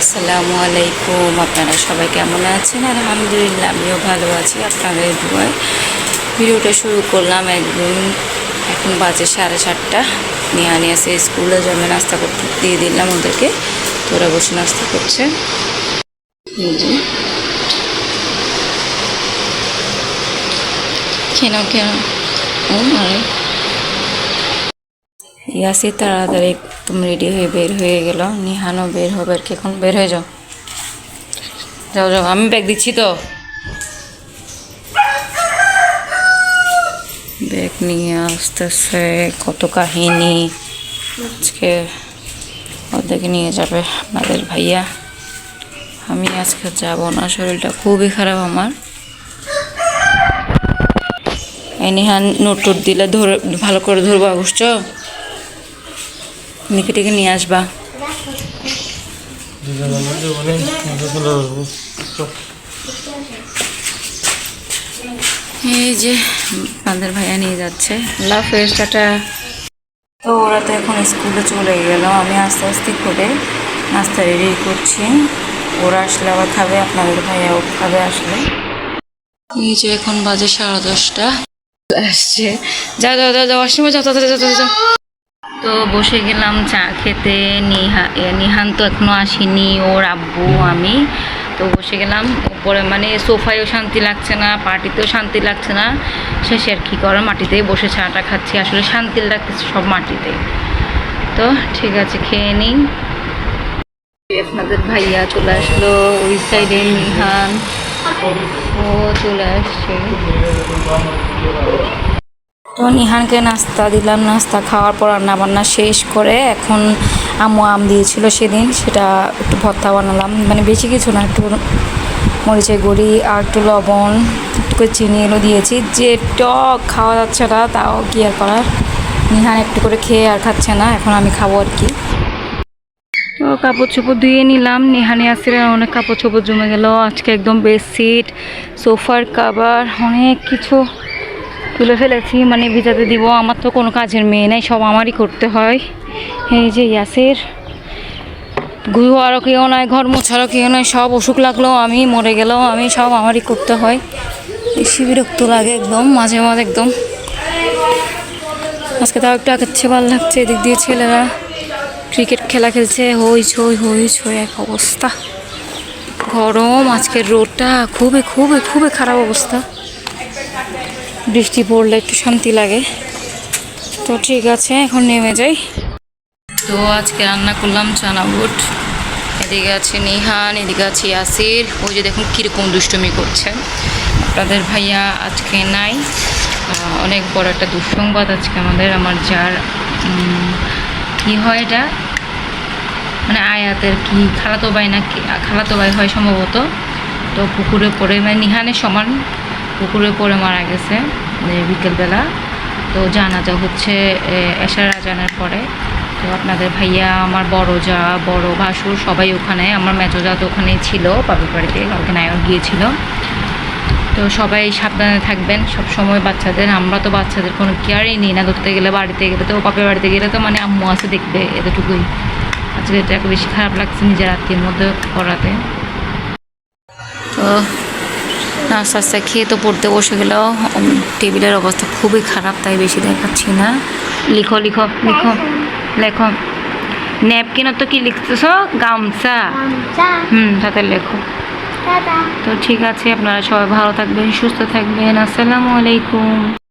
আসসালামু আলাইকুম। আপনারা সবাই কেমন আছেন? আলহামদুলিল্লাহ, আমিও ভালো আছি। আপনাদের দুয়ায় ভিডিওটা শুরু করলাম একদম, এখন বাজে সাড়ে সাতটা। নিয়ে নিয়ে এসে স্কুলে, যাবে নাস্তা করতে। দিয়ে দিলাম ওদেরকে। তো ওরা বসে নাস্তা করছে। কেন কেন ও ইয়াসি তাড়াতাড়ি একদম রেডি হয়ে বের হয়ে গেল। নিহানও বের হবে আর কি। এখন বের হয়ে যাও। যাও যাও, আমি ব্যাগ দিচ্ছি তো। ব্যাগ নিয়ে আসতেছে কত কাহিনী। আজকে ওদেরকে নিয়ে যাবে আপনাদের ভাইয়া। আমি আজকে যাব না, শরীরটা খুবই খারাপ আমার। এই নিহান নোট টোট দিলে ধরে, ভালো করে ধরবা, বুঝছ? নিকে টিকে নিয়ে আসবা। এই যে আমাদের ভাইয়া নিয়ে যাচ্ছে। লাভ তো ওরা তো এখন স্কুলে চলে গেল। আমি আস্তে আস্তে করে নাস্তা রেডি করছি। ওরা আসলে আবার খাবে, আপনাদের ভাইয়াও খাবে আসলে। এই যে এখন বাজে সাড়ে দশটা। আসছে। যা যাও যাও যাও অসীমা যাও, তাড়াতাড়ি যাও তাড়াতাড়ি যাও। তো বসে গেলাম চা খেতে, নিহা নিহান তো এখনও আসেনি, ওর আব্বু, আমি। তো বসে গেলাম, উপরে মানে সোফায়ও শান্তি লাগছে না, পার্টিতেও শান্তি লাগছে না। শেষে আর কী করার, মাটিতেই বসে চাটা খাচ্ছি, আসলে শান্তি লাগতেছে সব মাটিতে। তো ঠিক আছে, খেয়ে নিই। আপনাদের ভাইয়া চলে আসলো, ওই সাইডে নিহান। ও চলে আসছে। তো নিহানকে নাস্তা দিলাম, নাস্তা খাওয়ার পর রান্না বান্না শেষ করে এখন আম্মু আম দিয়েছিল সেদিন, সেটা একটু ভর্তা বানালাম। মানে বেশি কিছু না, একটু মরিচের গুঁড়ি আর একটু লবণ, একটু করে চিনি এগুলো দিয়েছি। যে টক খাওয়া যাচ্ছে না, তাও কি আর করার? নিহান একটু করে খেয়ে আর খাচ্ছে না, এখন আমি খাব আর কি। তো কাপড় চোপড় ধুয়ে নিলাম নেহানি আসিরে অনেক কাপড় চোপড় জমে গেল, আজকে একদম বেডশিট সোফার কাভার অনেক কিছু। তুলে ফেলেছি মানে ভিজাতে দিব। আমার তো কোনো কাজের মেয়ে নেই, সব আমারই করতে হয়। এই যে ইয়াসের। ঘুরোয়ারও কেউ নয় ঘর মোছারও কেউ নয় সব অসুখ লাগলেও আমি মরে গেলেও আমি সব আমারই করতে হয়। বেশি বিরক্ত লাগে একদম, মাঝে মাঝে একদম। আজকে তাও একটু আগাচ্ছে ভালো লাগছে, এদিক দিয়ে ছেলেরা ক্রিকেট খেলা খেলছে, হই ছই হই ছই, এক অবস্থা। গরম, আজকের রোদটা, খুবই খুবই খুবই খারাপ অবস্থা। বৃষ্টি পড়লে একটু শান্তি লাগে। তো ঠিক আছে, এখন নেমে যাই। তো আজকে রান্না করলাম চানা বুট এদিকে আছে নিহান, এদিকে আছে ইয়াসির। ওই যে দেখুন কীরকম দুষ্টুমি করছে। আপনাদের ভাইয়া আজকে নাই। অনেক বড় একটা দুঃসংবাদ আজকে আমাদের। আমার যার কি হয় এটা? মানে আয়াতের কি খালাতো ভাই না খালাতো ভাই হয় সম্ভবত। তো পুকুরে পড়ে মানে নিহানের সমান পুকুরে পড়ে মারা গেছে এ, বিকেলবেলা। তো জানাজা হচ্ছে এশার আজানের পরে। তো আপনাদের ভাইয়া আমার বড় যা বড় ভাসুর সবাই ওখানে আমার মেজো যা তো ওখানেই ছিল বাবুর বাড়িতে কালকে নায়ক গিয়েছিল। তো সবাই সাবধানে থাকবেন সব সময় বাচ্চাদের আমরা তো বাচ্চাদের কোনো কেয়ারই নিই না ধরতে গেলে বাড়িতে গেলে তো বাপের বাড়িতে গেলে তো মানে আম্মু আছে দেখবে এতটুকুই। আজকে এটা বেশি খারাপ লাগছে নিজের আত্মীয়ের মধ্যে করাতে তো নাস্তা আস্তে খেয়ে তো পড়তে বসে গেল। টেবিলের অবস্থা খুবই খারাপ তাই বেশি দেখাচ্ছি না। লিখো লিখো লিখো লেখো। ন্যাপকিন তো কি লিখতেছ? গামছা। হুম তাতে লেখো। তো ঠিক আছে আপনারা সবাই ভালো থাকবেন সুস্থ থাকবেন। আসসালামু আলাইকুম।